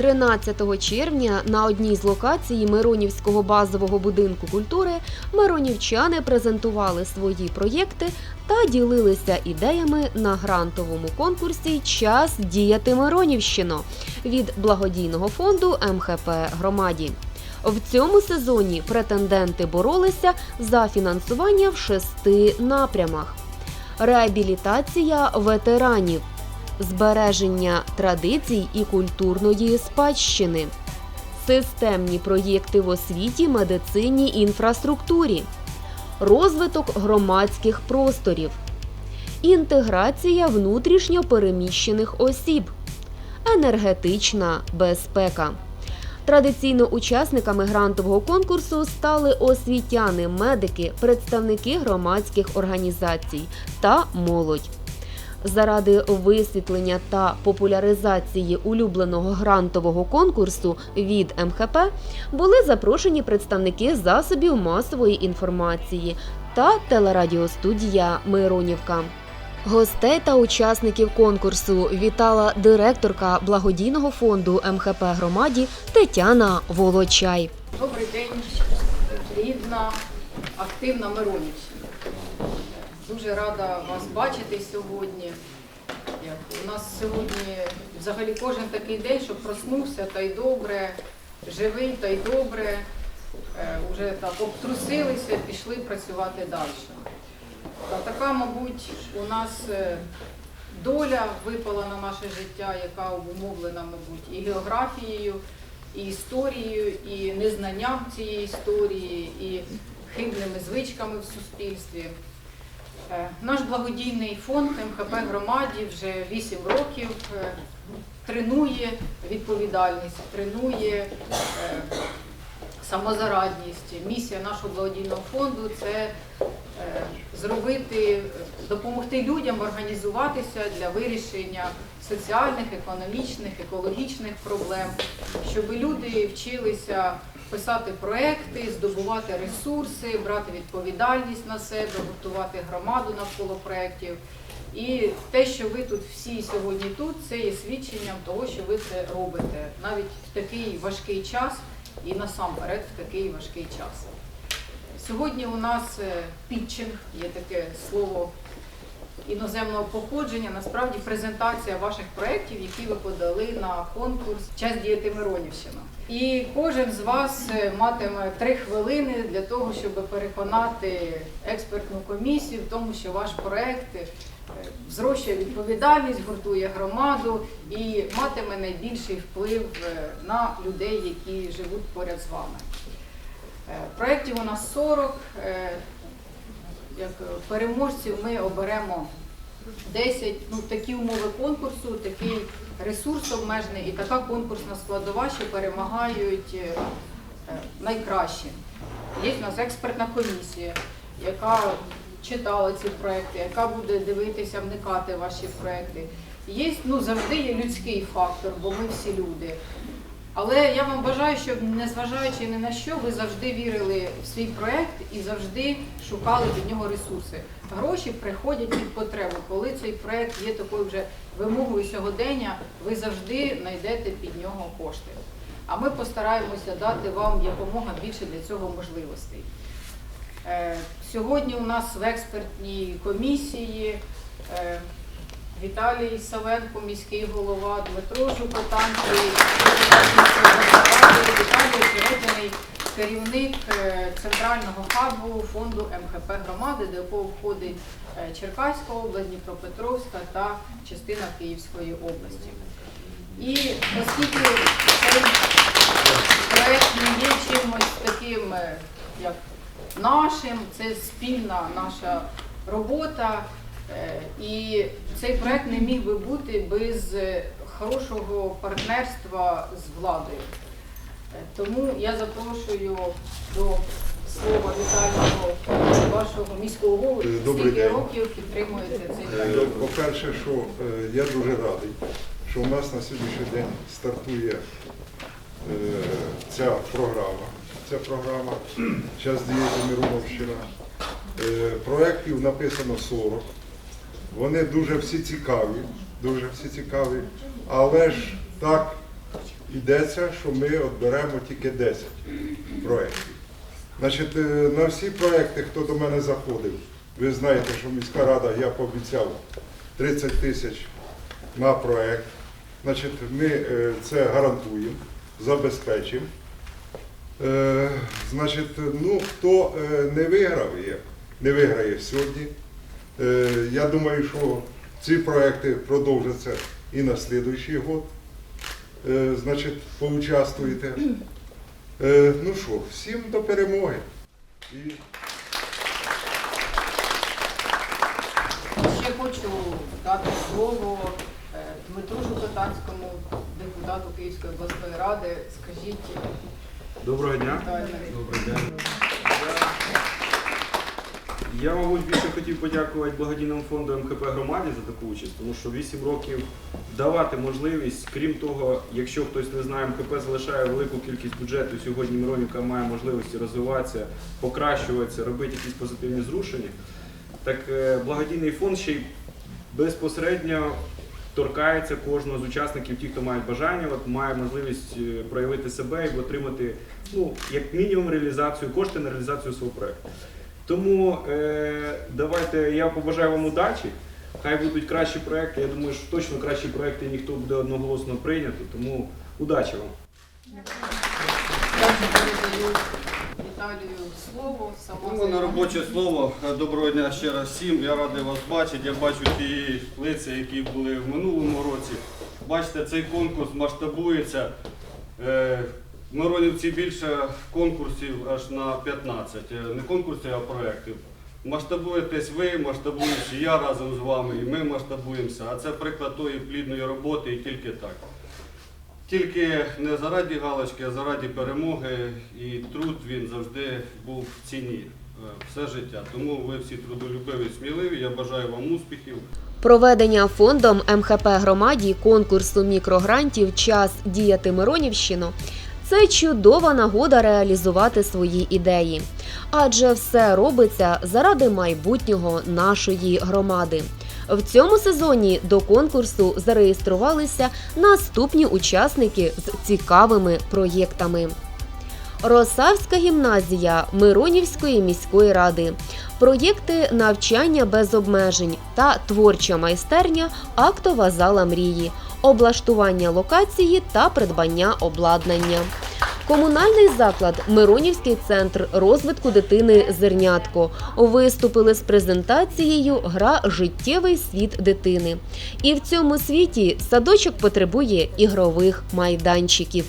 13 червня на одній з локацій Миронівського базового будинку культури миронівчани презентували свої проєкти та ділилися ідеями на грантовому конкурсі Час діяти Миронівщино від благодійного фонду МХП Громаді. В цьому сезоні претенденти боролися за фінансування в шести напрямах: реабілітація ветеранів, збереження традицій і культурної спадщини, системні проєкти в освіті, медицині, інфраструктурі, розвиток громадських просторів, інтеграція внутрішньо переміщених осіб, енергетична безпека. Традиційно учасниками грантового конкурсу стали освітяни, медики, представники громадських організацій та молодь. Заради висвітлення та популяризації улюбленого грантового конкурсу від МХП були запрошені представники засобів масової інформації та телерадіостудія Миронівка. Гостей та учасників конкурсу вітала директорка благодійного фонду МХП громаді Тетяна Волочай. Добрий день, рідна, активна Миронівщина. Дуже рада вас бачити сьогодні. У нас сьогодні взагалі кожен такий день, що проснувся та й добре, живий та й добре. Е, Уже так обтрусилися, пішли працювати далі. Та така, мабуть, у нас е, доля випала на наше життя, яка обумовлена, мабуть, і географією, і історією, і незнанням цієї історії, і хибними звичками в суспільстві. Е, Наш благодійний фонд МХП громаді вже 8 років е, тренує відповідальність, тренує е, самозарадність. Місія нашого благодійного фонду це е, зробити, допомогти людям організуватися для вирішення соціальних, економічних, екологічних проблем, щоб люди вчилися писати проекти, здобувати ресурси, брати відповідальність на себе, гуртувати громаду навколо проєктів. І те, що ви тут всі сьогодні тут, це є свідченням того, що ви це робите навіть в такий важкий час і насамперед в такий важкий час. Сьогодні у нас е, пітчинг, є таке слово іноземного походження, насправді презентація ваших проєктів, які ви подали на конкурс Час діяти Миронівщина. І кожен з вас е, матиме три хвилини для того, щоб переконати експертну комісію в тому, що ваш проєкт е, зрощує відповідальність, гуртує громаду і матиме найбільший вплив е, на людей, які живуть поряд з вами. Проєктів у нас 40. е, Як переможців ми оберемо 10. Ну, такі умови конкурсу, такий ресурс обмежений і така конкурсна складова, що перемагають е, е, найкращі. Є в нас експертна комісія, яка читала ці проекти, яка буде дивитися, вникати ваші проекти. Є, ну, завжди є людський фактор, бо ми всі люди. Але я вам бажаю, щоб незважаючи ні на що, ви завжди вірили в свій проект і завжди шукали від нього ресурси. Гроші приходять від потреби. Коли цей проект є такою вже вимогою сьогодення, ви завжди знайдете під нього кошти. А ми постараємося дати вам якомога більше для цього можливостей. Е, Сьогодні у нас в експертній комісії е, Віталій Савенко, міський голова, Дмитро Жупотанський, Віталій Серединий, керівник е, центрального хабу фонду МХП громади, до якого входить е, Черкаська область, Дніпропетровська та частина Київської області. І оскільки цей проект не є чимось таким, е, як нашим, це спільна наша робота. І цей проект не міг би бути без хорошого партнерства з владою. Тому я запрошую до слова вітального вашого міського голови, Е, скільки років підтримуєте цей Е. По-перше, що е, я дуже радий, що у нас на сьогоднішній день стартує ця програма. Ця програма «Час діяти Мироновщина». Проєктів написано 40. Вони дуже всі цікаві, дуже всі цікаві, але ж так йдеться, що ми відберемо тільки 10 проєктів. Значить, е, на всі проекти, хто до мене заходив, ви знаєте, що міська рада, я пообіцяв 30 тисяч на проект. Значить, ми е, це гарантуємо, забезпечимо. Е, Значить, ну, хто не виграв, є, не виграє сьогодні. Я думаю, що ці проекти продовжаться і на слідуючий год. Е, Значить, поучаствуєте. Е, Ну що, всім до перемоги. І Ще хочу дати слово е, Дмитру Жукотанському, депутату Київської обласної ради. Скажіть, Доброго дня. Добрий день. Я, мабуть, більше хотів подякувати благодійному фонду МХП громаді за таку участь, тому що 8 років давати можливість, крім того, якщо хтось не знає, МХП залишає велику кількість бюджету. Сьогодні Миронівка має можливості розвиватися, покращуватися, робити якісь позитивні зрушення. Так е, благодійний фонд ще й безпосередньо торкається кожного з учасників, ті, хто мають бажання, от має можливість е, проявити себе і отримати, ну, як мінімум, реалізацію, кошти на реалізацію свого проєкту. Тому е, давайте я побажаю вам удачі. Хай будуть кращі проекти. Я думаю, що точно кращі проекти ніхто буде одноголосно прийнято. Тому удачі вам. Віталію слово. Мене займа. робоче слово. Доброго дня ще раз всім. Я радий вас бачити. Я бачу ті лиця, які були в минулому році. Бачите, цей конкурс масштабується. Е, Миронівці більше конкурсів аж на 15. Е, Не конкурсів, а проєктів. Масштабуєтесь ви, масштабуюсь я разом з вами, і ми масштабуємося. А це приклад тої плідної роботи і тільки так. Тільки не заради галочки, а заради перемоги. І труд він завжди був в ціні е, все життя. Тому ви всі трудолюбиві, сміливі. Я бажаю вам успіхів. Проведення фондом МХП громаді конкурсу мікрогрантів Час діяти Миронівщину це чудова нагода реалізувати свої ідеї. Адже все робиться заради майбутнього нашої громади. В цьому сезоні до конкурсу зареєструвалися наступні учасники з цікавими проєктами. Росавська гімназія Миронівської міської ради, проєкти навчання без обмежень та творча майстерня Актова зала мрії, облаштування локації та придбання обладнання. Комунальний заклад Миронівський центр розвитку дитини Зернятко виступили з презентацією Гра Життєвий світ дитини. І в цьому світі садочок потребує ігрових майданчиків.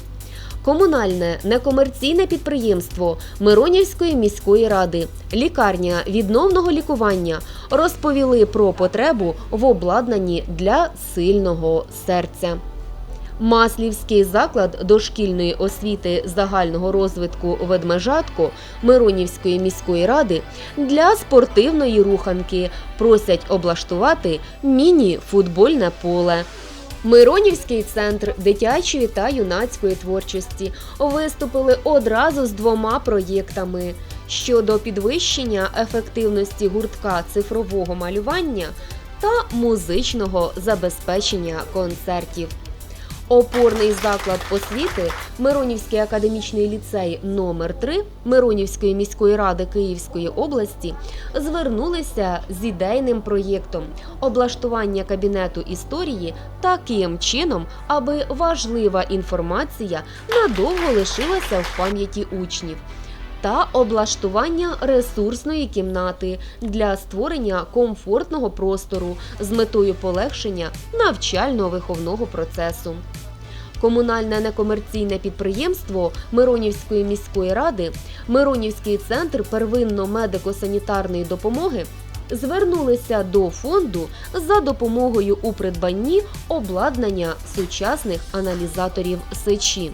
Комунальне некомерційне підприємство Миронівської міської ради, лікарня відновного лікування розповіли про потребу в обладнанні для сильного серця. Маслівський заклад дошкільної освіти загального розвитку ведмежатко Миронівської міської ради для спортивної руханки просять облаштувати міні-футбольне поле. Миронівський центр дитячої та юнацької творчості виступили одразу з двома проєктами щодо підвищення ефективності гуртка цифрового малювання та музичного забезпечення концертів. Опорний заклад освіти Миронівський академічний ліцей номер 3 Миронівської міської ради Київської області звернулися з ідейним проєктом облаштування кабінету історії таким чином, аби важлива інформація надовго лишилася в пам'яті учнів. Та облаштування ресурсної кімнати для створення комфортного простору з метою полегшення навчально-виховного процесу. Комунальне некомерційне підприємство Миронівської міської ради, Миронівський центр первинно-медико-санітарної допомоги звернулися до фонду за допомогою у придбанні обладнання сучасних аналізаторів сечі.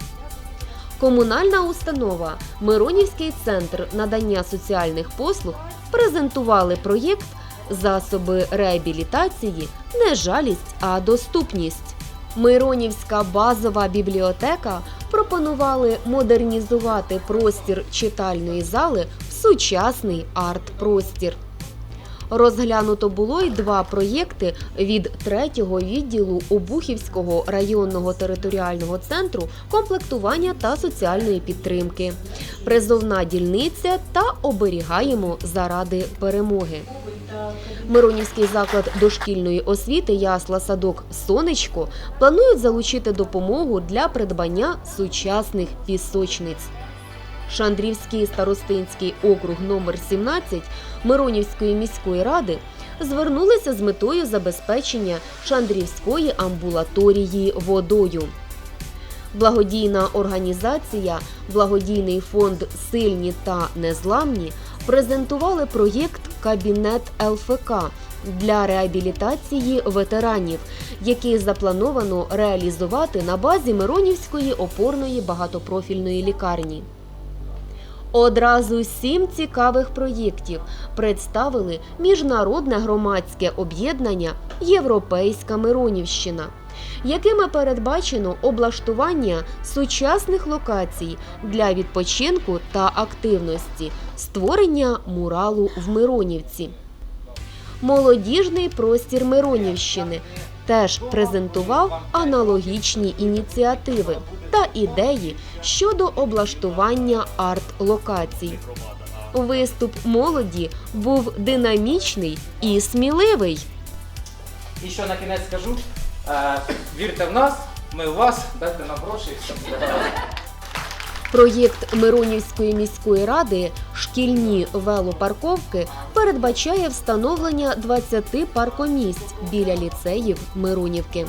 Комунальна установа Миронівський центр надання соціальних послуг презентували проєкт Засоби реабілітації не жалість, а доступність. Миронівська базова бібліотека пропонували модернізувати простір читальної зали в сучасний арт-простір. Розглянуто було й два проєкти від третього відділу Обухівського районного територіального центру комплектування та соціальної підтримки, призовна дільниця та оберігаємо заради перемоги. Миронівський заклад дошкільної освіти Ясла Садок Сонечко планують залучити допомогу для придбання сучасних пісочниць. Шандрівський старостинський округ номер 17 Миронівської міської ради звернулися з метою забезпечення Шандрівської амбулаторії водою. Благодійна організація Благодійний фонд Сильні та Незламні презентували проєкт Кабінет ЛФК для реабілітації ветеранів, який заплановано реалізувати на базі Миронівської опорної багатопрофільної лікарні. Одразу сім цікавих проєктів представили міжнародне громадське об'єднання Європейська Миронівщина, якими передбачено облаштування сучасних локацій для відпочинку та активності, створення муралу в Миронівці. Молодіжний простір Миронівщини теж презентував аналогічні ініціативи та ідеї щодо облаштування арт-локацій. Виступ молоді був динамічний і сміливий. І що на кінець скажу, вірте в нас, ми в вас, дайте нам гроші. Проєкт Миронівської міської ради шкільні велопарковки передбачає встановлення 20 паркомісць біля ліцеїв Миронівки.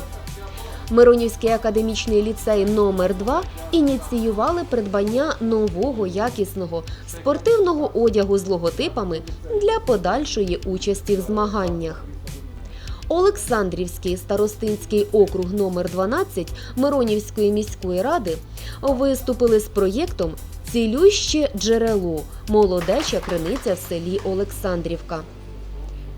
Миронівський академічний ліцей номер 2 ініціювали придбання нового якісного спортивного одягу з логотипами для подальшої участі в змаганнях. Олександрівський старостинський округ номер 12 Миронівської міської ради виступили з проєктом Цілюще джерело молодеча криниця в селі Олександрівка.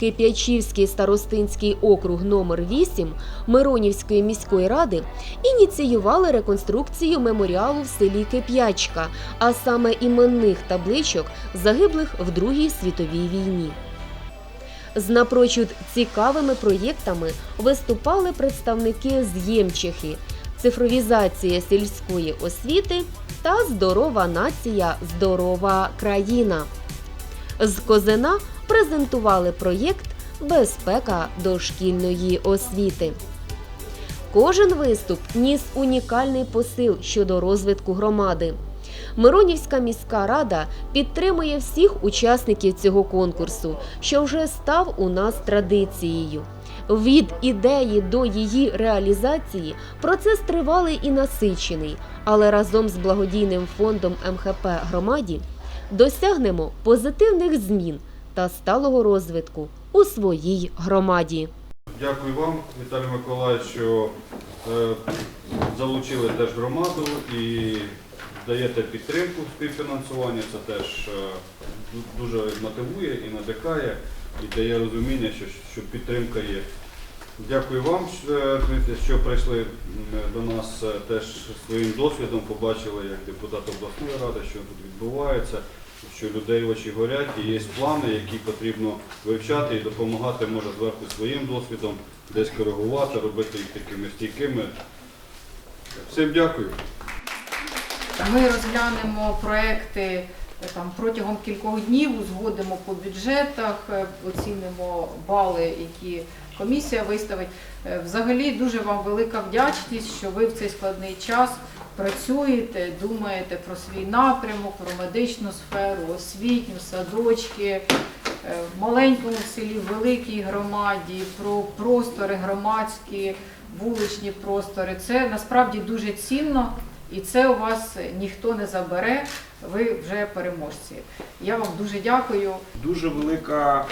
Кип'ячівський старостинський округ номер 8 Миронівської міської ради ініціювали реконструкцію меморіалу в селі Кип'ячка, а саме іменних табличок загиблих в Другій світовій війні. З напрочуд цікавими проєктами виступали представники з Ємчихи, цифровізація сільської освіти та здорова нація, здорова країна. З Козина презентували проєкт Безпека дошкільної освіти. Кожен виступ ніс унікальний посил щодо розвитку громади. Миронівська міська рада підтримує всіх учасників цього конкурсу, що вже став у нас традицією. Від ідеї до її реалізації процес тривалий і насичений, але разом з благодійним фондом МХП громаді досягнемо позитивних змін та сталого розвитку у своїй громаді. Дякую вам, Віталій Миколаївич, що е, залучили теж громаду і даєте підтримку співфінансування. Це теж е, дуже мотивує і надихає, і дає розуміння, що, що підтримка є. Дякую вам, що, е, прийшли до нас е, теж своїм досвідом, побачили як депутат обласної ради, що тут відбувається, що людей очі горять і є плани, які потрібно вивчати і допомагати може зверху своїм досвідом, десь коригувати, робити їх такими стійкими. Всім дякую. Ми розглянемо проекти е, там протягом кількох днів, узгодимо по бюджетах, е, оцінимо бали, які комісія виставить. Е, Взагалі дуже вам велика вдячність, що ви в цей складний час працюєте, думаєте про свій напрямок, про медичну сферу, освітню, садочки. В маленькому селі, в великій громаді, про простори громадські, вуличні простори. Це насправді дуже цінно. І це у вас ніхто не забере, ви вже переможці. Я вам дуже дякую. Дуже велика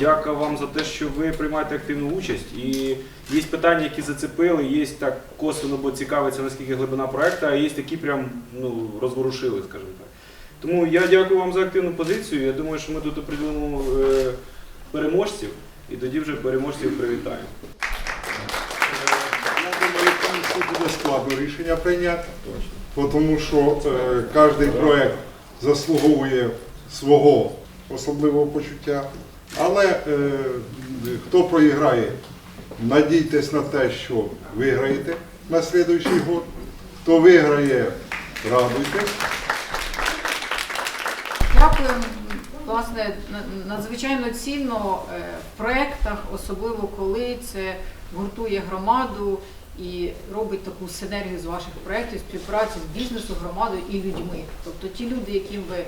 дяка вам за те, що ви приймаєте активну участь. І є питання, які зацепили, є так косвенно, бо цікавиться, наскільки глибина проекту, а є такі прям ну, розворушили, скажімо так. Тому я дякую вам за активну позицію. Я думаю, що ми тут определимо е, переможців, і тоді вже переможців привітаємо. Я буде складно рішення прийняти, тому що е, кожен проєкт заслуговує свого особливого почуття. Але е, хто проіграє, надійтесь на те, що виграєте на слідуючий год. Хто виграє, радуйтесь. Дякую. Власне, надзвичайно цінно е, в проєктах, особливо коли це гуртує громаду і робить таку синергію з ваших проєктів, співпрацю з бізнесу, громадою і людьми. Тобто ті люди, яким ви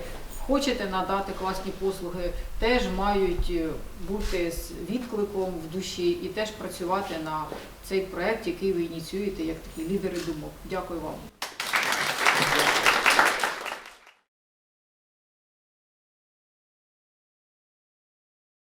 хочете надати класні послуги, теж мають е, бути з відкликом в душі і теж працювати на цей проєкт, який ви ініціюєте як такі лідери думок. Дякую вам.